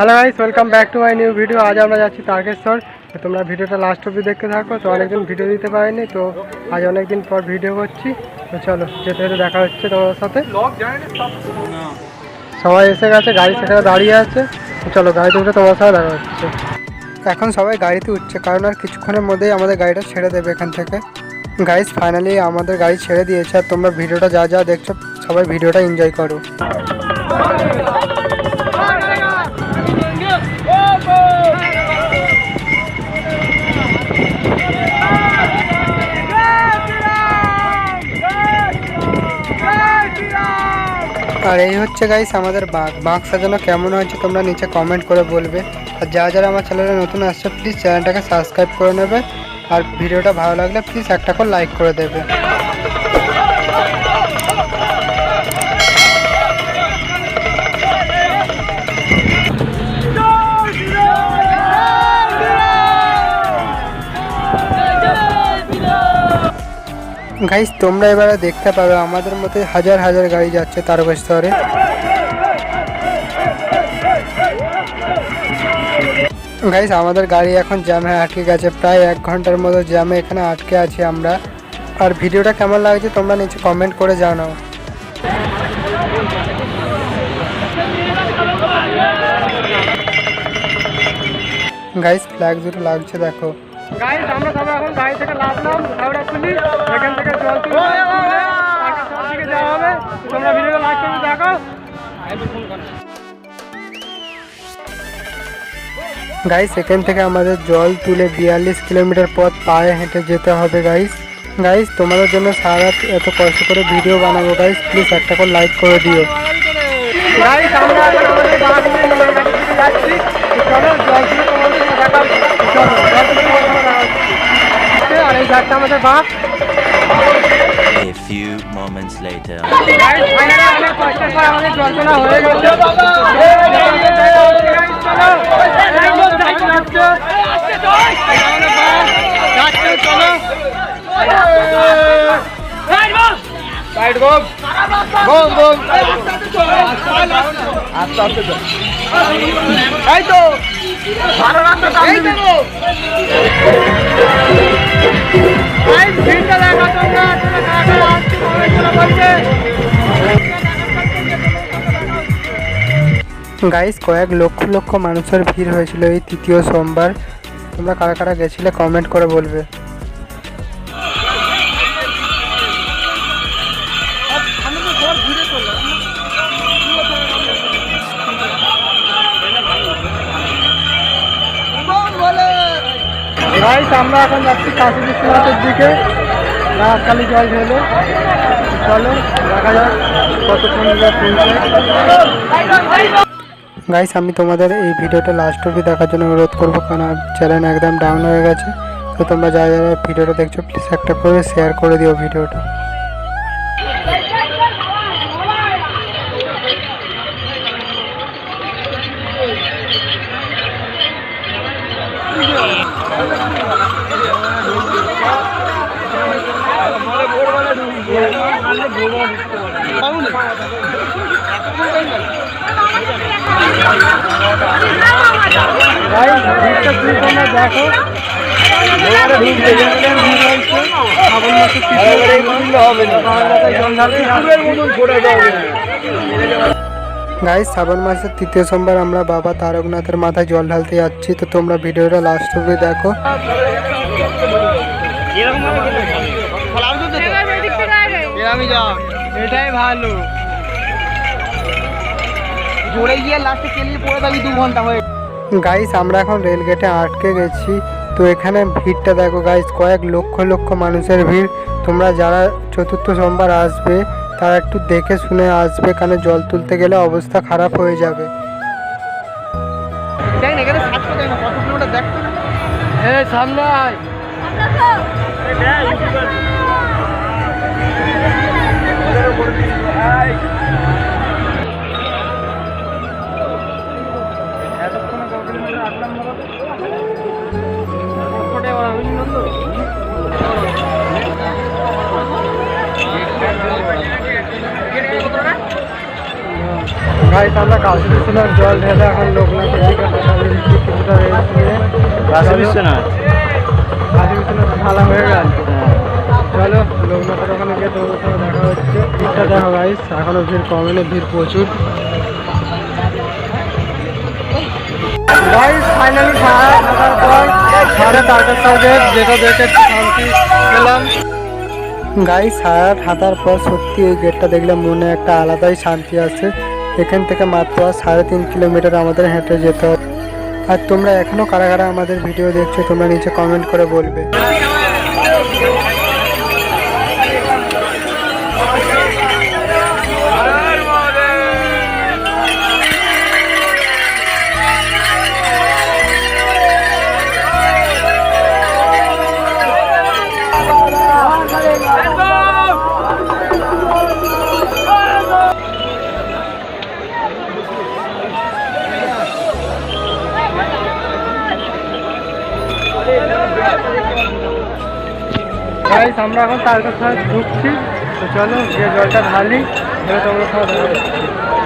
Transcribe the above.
Hello guys welcome back to my new video আজ আমরা যাচ্ছি তারকেশ্বর। তোমরা ভিডিওটা লাস্ট অব্দি দেখতে থাকো। তো অনেকদিন ভিডিও দিতে পারিনি, তো আজ অনেকদিন পর ভিডিও করছি। তো চলো, যেতে যেতে দেখা হচ্ছে তোমার সাথে। সবাই এসে গেছে, গাড়ি সেখানে দাঁড়িয়ে আছে। চলো, গাড়িতে উঠে তোমার সাথে দেখা হচ্ছে। এখন সবাই গাড়িতে উঠছে, কারণ আর কিছুক্ষণের মধ্যেই আমাদের গাড়িটা ছেড়ে দেবে এখান থেকে। গাইস ফাইনালি আমাদের গাড়ি ছেড়ে দিয়েছে। আর তোমরা ভিডিওটা যা যা দেখছ, সবাই ভিডিওটা এনজয় করো। আর এই হচ্ছে গাইস আমাদের বাঘ। বাঘ সাজানো কেমন হয়েছে তোমরা নিচে কমেন্ট করে বলবে। আর যা যারা আমার চ্যানেলে নতুন আসছে প্লিজ চ্যানেলটাকে সাবস্ক্রাইব করে নেবে। আর ভিডিওটা ভালো লাগলে প্লিজ একটা করে লাইক করে দেবে। গাইস তোমরা এবারে দেখতে পাবে আমাদের মতো হাজার হাজার গাড়ি যাচ্ছে তারকেশ্বরে গাইস আমাদের গাড়ি এখন জ্যামে আটকে গেছে। প্রায় এক ঘণ্টার মতো জ্যামে এখানে আটকে আছি আমরা। আর ভিডিওটা কেমন লাগছে তোমরা নিচে কমেন্ট করে জানাও। গাইস ফ্ল্যাগ দুটো লাগছে, দেখো। গাইস আমরা সবাই এখন গাড়ি থেকে নামলাম হাওড়া পুলিশ এখান থেকে জল তুলে দিকে যাওয়া হবে। তোমরা ভিডিওটা লাস্ট অবধি দেখো। গাইস এখান থেকে আমাদের জল তুলে বিয়াল্লিশ কিলোমিটার পথ পায়ে হেঁটে যেতে হবে গাইস গাইস তোমাদের জন্য সারা এত কষ্ট করে ভিডিও বানাবো গাইস প্লিজ একটা করে লাইক করে দিও। গাইস আমরা যাচ্ছি। চলো জল তুলে তোমাদের আর এই গাড়িটা আমাদের বাঘ A few moments later. কারা আসছে কমেন্ট করে বলছে গাইস কয়েক লক্ষ লক্ষ মানুষের ভিড় হয়েছিল এই তৃতীয় সোমবার। তোমরা কারা কারা গেছিলে কমেন্ট করে বলবে। গাইস, আমরা এখন যাচ্ছি কাশী বিশ্বনাথের দিকে। রাজকালী জল ঢেলে। চলো, দেখা যাক কতক্ষণ গাইস, আমি তোমাদের এই ভিডিওটা লাস্ট অবধি দেখার জন্য অনুরোধ করব, কারণ চ্যানেল একদম ডাউন হয়ে গেছে। তো তোমরা যারা যারা ভিডিওটা দেখছ প্লিজ একটা করে শেয়ার করে দিও ভিডিওটা। গাইস ভিড়টা তুমি তোমরা দেখো। শ্রাবণ মাসের গাইস শ্রাবণ মাসের তৃতীয় সোমবার আমরা বাবা তারকনাথের মাথায় জল ঢালতে যাচ্ছি। তো তোমরা ভিডিওটা লাস্ট অব্দি দেখো। গাইস আমরা এখন রেল গেটে আটকে গেছি। তো এখানে ভিড়টা দেখো গাইস কয়েক লক্ষ লক্ষ মানুষের ভিড়। তোমরা যারা চতুর্থ সোমবার আসবে তারা একটু দেখে শুনে আসবে কারণ জল তুলতে গেলে অবস্থা খারাপ হয়ে যাবে। সামনে কত আমরা কাশি বিশ্বনাথ জল ঢেলে এখন লোকনাথের দিকে হাঁটা বেরিয়েছি কিছুটা রেস্ট নিয়ে কাশী বিশ্বনাথ কাশী বিশ্বনাথ ঢালা হয়ে গেল চলো লোকনাথের ওখানে গিয়ে তোমাদের সাথে দেখা হচ্ছে। ভিড়টা দেখো গাইস এখনও ভিড় কমেনি ভিড় প্রচুর। গাইস ফাইনালি সারা থাকার পর সাড়ে তারকের সাথে যেটা দেখে একটু শান্তি পেলাম। গাইস সারা হাঁটার পর সত্যি এই গেটটা দেখলে মনে একটা আলাদাই শান্তি আছে এখান থেকে মাত্র সাড়ে তিন কিলোমিটার আমাদের হেঁটে যেতে হবে। আর তোমরা এখনও কারা কারা আমাদের ভিডিও দেখছ, তোমরা নিচে কমেন্ট করে বলবে। গাইস আমরা এখন তার সাথে ঢুকছি তো চলো যে জলটা ঢালি এবার তোমরা হচ্ছে।